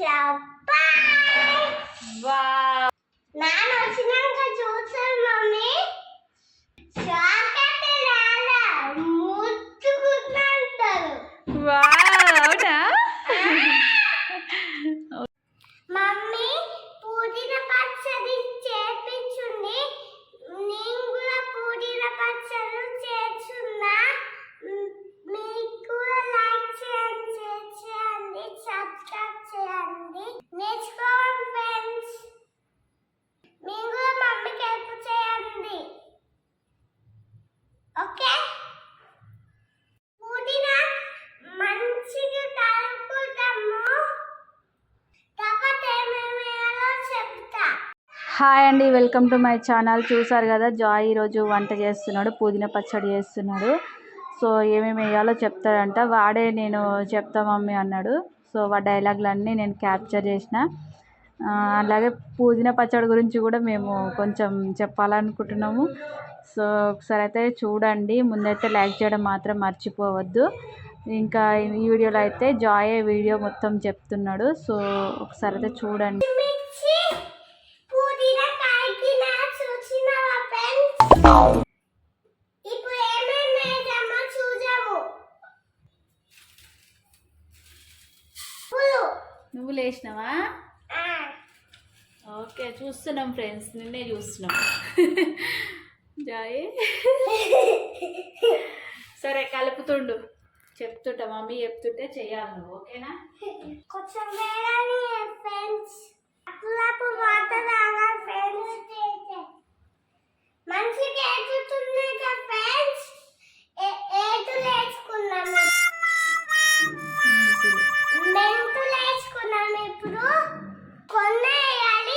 小白哇，妈妈？హాయ్ అండి welcome to my channel. చూసారు కదా జాయ్ ఈరోజు వంట చేస్తున్నాడు పుదీనా పచ్చడి చేస్తున్నాడు. సో ఏమేమి వేయాలో చెప్తాడంట. వాడే నేను చెప్తా మమ్మీ అన్నాడు. సో వా డైలాగులన్నీ నేను క్యాప్చర్ చేసిన. అలాగే పుదీనా పచ్చడి గురించి కూడా మేము కొంచెం చెప్పాలనుకుంటున్నాము. సో ఒకసారి అయితే చూడండి. ముందైతే లైక్ చేయడం మాత్రం మర్చిపోవద్దు. ఇంకా ఈ వీడియోలో అయితే జాయ్ వీడియో మొత్తం చెప్తున్నాడు. సో ఒకసారి అయితే చూడండి. నువ్వు లేచినావా? ఓకే చూస్తున్నాం ఫ్రెండ్స్ నిన్నే చూస్తున్నాం. జాయ్. సరే కలుపుతుండు. చెప్తుంటా మమ్మీ చెప్తుంటే చెయ్యాలి నువ్వు ఓకేనా? కొంచెం ఫ్రెండ్స్ ఫ్రెండ్స్ కొన్నేయాలి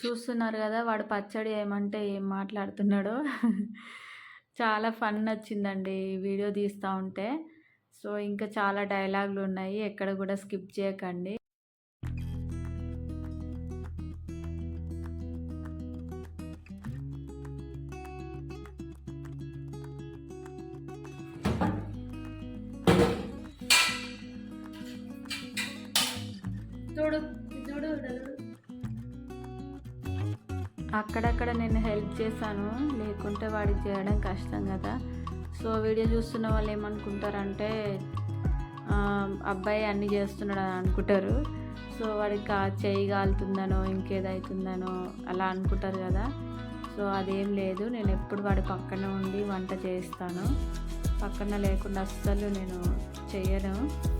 చూస్తున్నారు కదా వాడు పచ్చడి ఏమంటే ఏం మాట్లాడుతున్నాడో. చాలా ఫన్ నచ్చిందండి వీడియో తీస్తూ ఉంటే. సో ఇంకా చాలా డైలాగులు ఉన్నాయి ఎక్కడ కూడా స్కిప్ చేయకండి. చూడు చూడు అక్కడక్కడ నేను హెల్ప్ చేశాను లేకుంటే వాడికి చేయడం కష్టం కదా. సో వీడియో చూస్తున్న వాళ్ళు ఏమనుకుంటారంటే అబ్బాయి అన్నీ చేస్తున్నాడు అని అనుకుంటారు. సో వాడికి ఆ చేయి కాలుతుందనో ఇంకేదవుతుందనో అలా అనుకుంటారు కదా. సో అదేం లేదు. నేను ఎప్పుడు వాడి పక్కన ఉండి వంట చేస్తాను. పక్కన లేకుండా అస్సలు నేను చేయను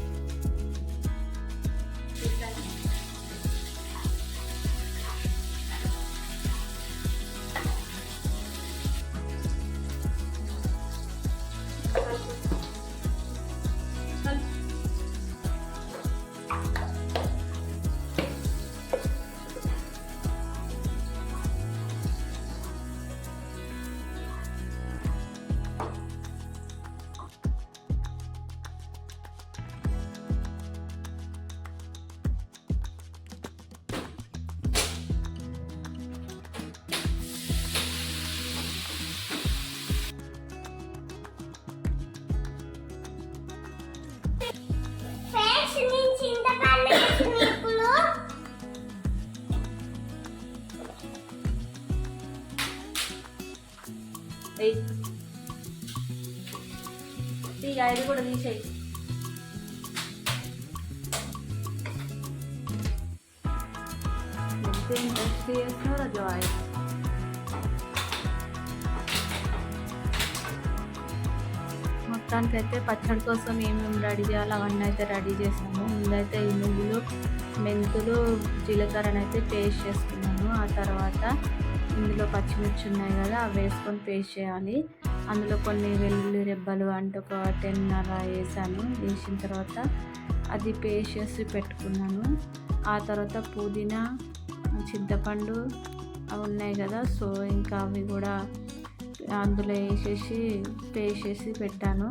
ఎయ్ ఇది కూడా తీసేయి ఎంత ఇంట్రెస్ట్ చేస్తున్నారా జాయ్ మొత్తానికైతే పచ్చడి కోసం ఏమేమి రెడీ చేయాలో అవన్నీ అయితే రెడీ చేసాము. ముందైతే ఈ నువ్వులు మెంతులు జీలకర్రనైతే అయితే పేస్ట్ చేసుకున్నాను ఆ తర్వాత ఇందులో పచ్చిమిర్చి ఉన్నాయి కదా అవి వేసుకొని పేస్ట్ చేయాలి. అందులో కొన్ని వెల్లుల్లి రెబ్బలు అంటే ఒక టెన్ అలా వేసాను. వేసిన తర్వాత అది పేస్ట్ చేసి పెట్టుకున్నాను. ఆ తర్వాత పుదీనా చింతపండు అవి ఉన్నాయి కదా సో ఇంకా అవి కూడా అందులో వేసేసి పేస్ట్ చేసి పెట్టాను.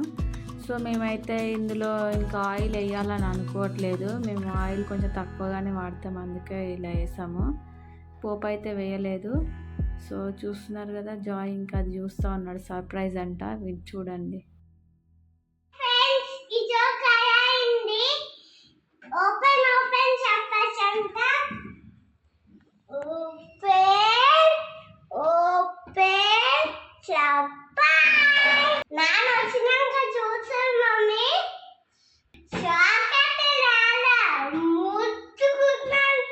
సో మేమైతే ఇందులో ఇంకా ఆయిల్ వేయాలని అనుకోవట్లేదు. మేము ఆయిల్ కొంచెం తక్కువగానే వాడతాం అందుకే ఇలా వేసాము. పోపు అయితే వేయలేదు. సో చూస్తున్నారు కదా జాయ్ ఇంకా అది చూస్తూ ఉన్నాడు. సర్ప్రైజ్ అంట విని చూడండి. ఫ్రెండ్స్ అయింది ఓపెన్ ఓపెన్ చెప్పచ్చంట ఓపెన్ ఓపెన్ చెప్ప. నాన్న వచ్చిన చూసాను మమ్మీ షాక్ అంటే రాలా ముట్టుకుంటారు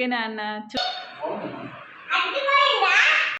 వా అవునా ఓకే నాన్న చూ